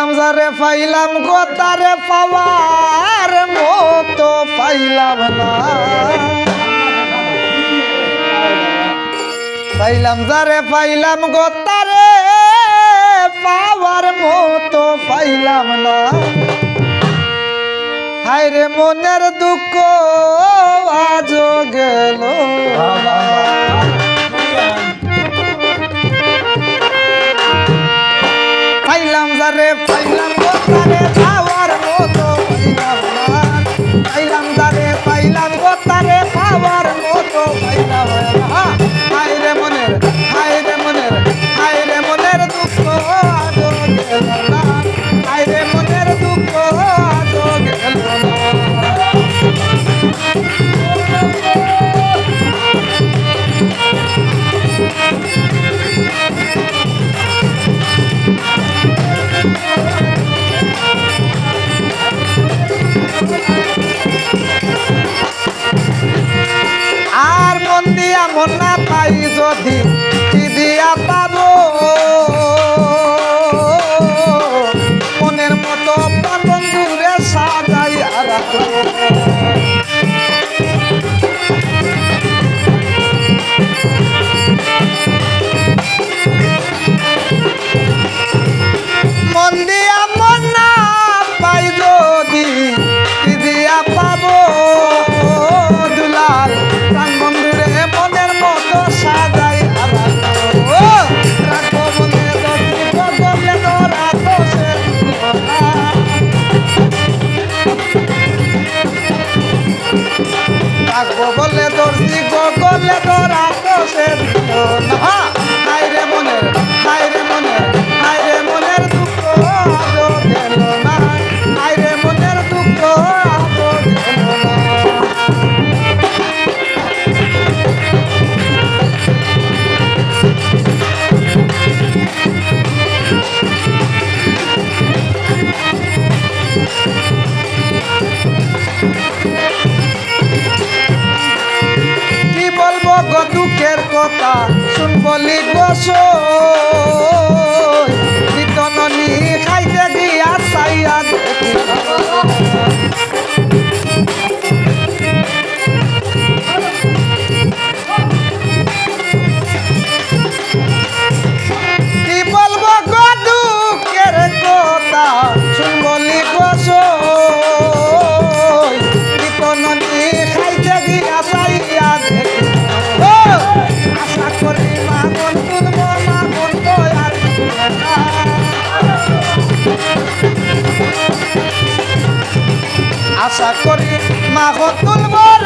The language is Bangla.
পাইলাম যারে পাইলাম কোথারে পাওয়ার মতো পাইলাম না। পাইলাম যারে পাইলাম গোতারে পাওয়ার মতো পাইলাম না। হায়রে মনের দুঃখ আজ গেল আমার মন পাই যদি কি দিয়া পাবো? মনের মতো বন্ধুরে সাজাই আর রাখবো বল গো দুঃখের কথা শুন বলি গোস খাইতে গিয়া চাইয়া আশা করি মা হতুল বল